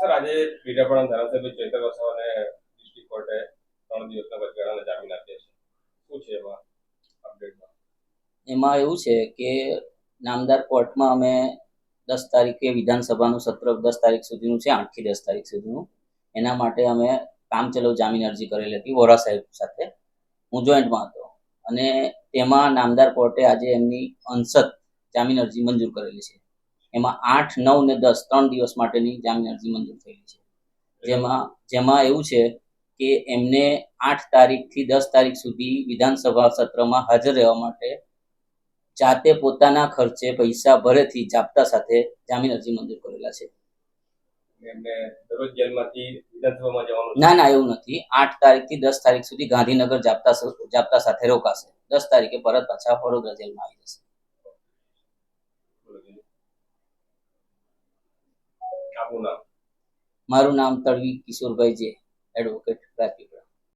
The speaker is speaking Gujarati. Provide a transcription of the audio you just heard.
સર, આજે પીઠાપણા ધારાસભ્ય ચૈતર વસાવાને ડિસ્ટ્રિક્ટ કોર્ટે ત્રણ દિવસના વચગાળાના જામીન આપ્યા છે. શું છે એમાં અપડેટમાં? એમાં એવું છે કે નામદાર કોર્ટમાં અમે દસ તારીખે વિધાનસભાનું સત્ર, દસ તારીખ સુધીનું છે, આઠથી દસ તારીખ સુધીનું. એના માટે અમે કામચલાઉ જામીન અરજી કરેલી હતી, વોરા સાહેબ સાથે. હું જોઈન્ટમાં હતો. અને તેમાં નામદાર કોર્ટે આજે એમની અંશત જામીન અરજી મંજૂર કરેલી છે. એમાં આઠ નવ ને દસ ત્રણ દિવસ માટેની જામીન અરજી મંજૂર થયેલી છે. જેમાં જેમાં એવું છે કે એમને આઠ તારીખથી દસ તારીખ સુધી વિધાનસભા સત્રમાં હાજર રહેવા માટે જાતે પોતાના ખર્ચે પૈસા ભરેથી જાપતા સાથે જામીન અરજી મંજૂર કરેલા છે. ના ના એવું નથી. આઠ તારીખથી દસ તારીખ સુધી ગાંધીનગર જાપતા જાપતા સાથે રોકાશે. દસ તારીખે પરત પાછા વડોદરા જેલમાં આવી જશે. મારું નામ તળવી કિશોરભાઈ જે એડવોકેટ રાજપીપળા